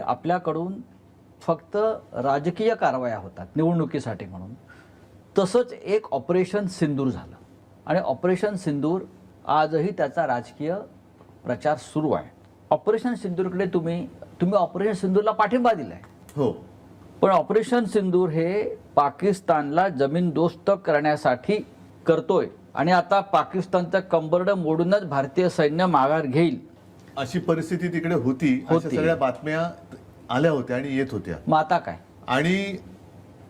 आपल्याकडून फक्त राजकीय कारवाया होतात निवडणुकीसाठी म्हणून. तसंच एक ऑपरेशन सिंदूर झालं. आणि ऑपरेशन सिंदूर आजही त्याचा राजकीय प्रचार सुरू आहे. ऑपरेशन सिंदूरकडे तुम्ही तुम्ही ऑपरेशन सिंदूरला पाठिंबा दिलाय. हो. पण ऑपरेशन सिंदूर हे पाकिस्तानला जमीनदोस्त करण्यासाठी करतोय. आणि आता पाकिस्तानचं कंबरडं मोडूनच भारतीय सैन्य माघार घेईल. अशी परिस्थिती तिकडे होती. सगळ्या बातम्या आल्या होत्या आणि येत होत्या. मग आता काय? आणि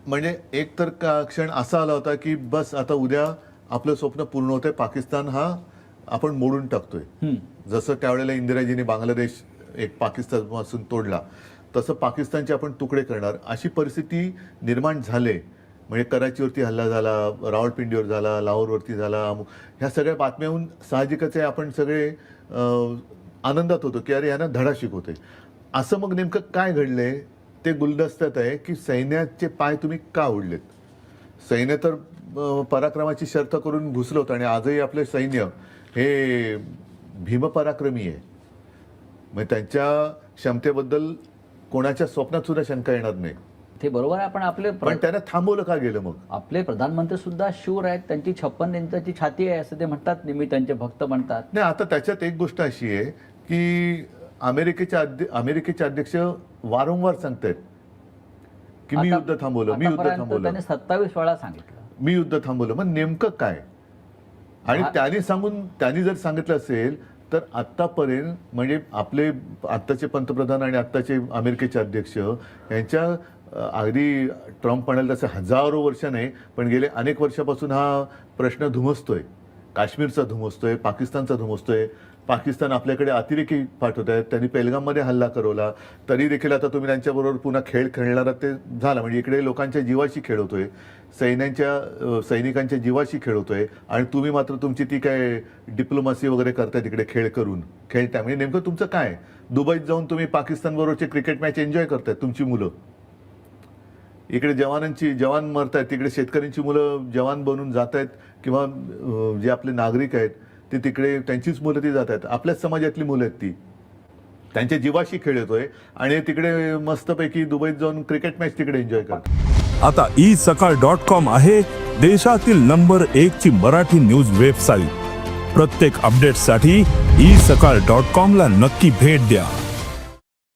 म्हणजे एक तर का क्षण असा आला होता की बस आता उद्या आपलं स्वप्न पूर्ण होतंय. पाकिस्तान हा आपण मोडून टाकतोय. जसं त्यावेळेला इंदिराजींनी बांगलादेश एक पाकिस्तानपासून तोडला तसं पाकिस्तानचे आपण तुकडे करणार. अशी परिस्थिती निर्माण झाले. म्हणजे कराचीवरती हल्ला झाला रावळपिंडीवर झाला लाहोरवरती झाला ह्या सगळ्या बातम्याहून साहजिकच आहे आपण सगळे आनंदात होतो की अरे यांना धडा शिकवते असं मग नेमकं काय घडलंय? ते गुलदस्त्यात आहे की सैन्याचे पाय तुम्ही का ओढलेत सैन्य तर पराक्रमाची शर्त करून घुसलं होतं आणि आजही आपले सैन्य हे भीमपराक्रमी आहे. म्हणजे त्यांच्या क्षमतेबद्दल कोणाच्या स्वप्नात सुद्धा शंका येणार नाही. ते बरोबर आहे पण आपले पण त्यांना थांबवलं का गेलं मग? आपले प्रधानमंत्री सुद्धा शूर आहेत त्यांची छप्पन इंचाची छाती आहे असं ते म्हणतात नेहमी त्यांचे भक्त म्हणतात. नाही आता त्याच्यात एक गोष्ट अशी आहे की अमेरिकेचे अध्य अमेरिकेचे अध्यक्ष वारंवार सांगतायत की मी युद्ध थांबवलं मी युद्ध थांबवलं. त्यांनी सत्तावीस वेळा सांगितलं. मी युद्ध थांबवलं. मग नेमकं काय? आणि त्यांनी सांगून त्यांनी जर सांगितलं असेल तर आत्तापर्यंत म्हणजे आपले आत्ताचे पंतप्रधान आणि आत्ताचे अमेरिकेचे अध्यक्ष यांच्या अगदी ट्रम्प म्हणाल तसं हजारो वर्ष नाही पण गेले अनेक वर्षापासून हा प्रश्न धुमसतोय. काश्मीरचा धुमसतोय पाकिस्तानचा धुमसतोय पाकिस्तान आपल्याकडे अतिरेकी पाठवत आहेत त्यांनी पेलगाममध्ये हल्ला करवला. तरी देखील आता तुम्ही त्यांच्याबरोबर पुन्हा खेळ खेळणार ते झाला. म्हणजे इकडे लोकांच्या जीवाशी खेळवतोय सैन्यांच्या सैनिकांच्या जीवाशी खेळवतोय आणि तुम्ही मात्र तुमची ती काय डिप्लोमसी वगैरे करताय तिकडे खेळ करून. खेळताय म्हणजे नेमकं तुमचं काय? दुबईत जाऊन तुम्ही पाकिस्तानबरोबरचे क्रिकेट मॅच एन्जॉय करताय तुमची मुलं. इकडे जवानांची जवान मरत आहेत तिकडे शेतकऱ्यांची मुलं जवान बनून जात आहेत किंवा जे आपले नागरिक आहेत ते तिकडे त्यांचीच मुलं ती जात आहेत आपल्याच समाजातली मुलं आहेत ती. त्यांच्या जीवाशी खेळ येतोय आणि तिकडे मस्तपैकी दुबईत जाऊन क्रिकेट मॅच तिकडे एन्जॉय करतात. आता ई सकाळ डॉट कॉम आहे देशातील नंबर एक ची मराठी न्यूज वेबसाईट. प्रत्येक अपडेटसाठी ई सकाळ डॉट कॉम ला नक्की भेट द्या.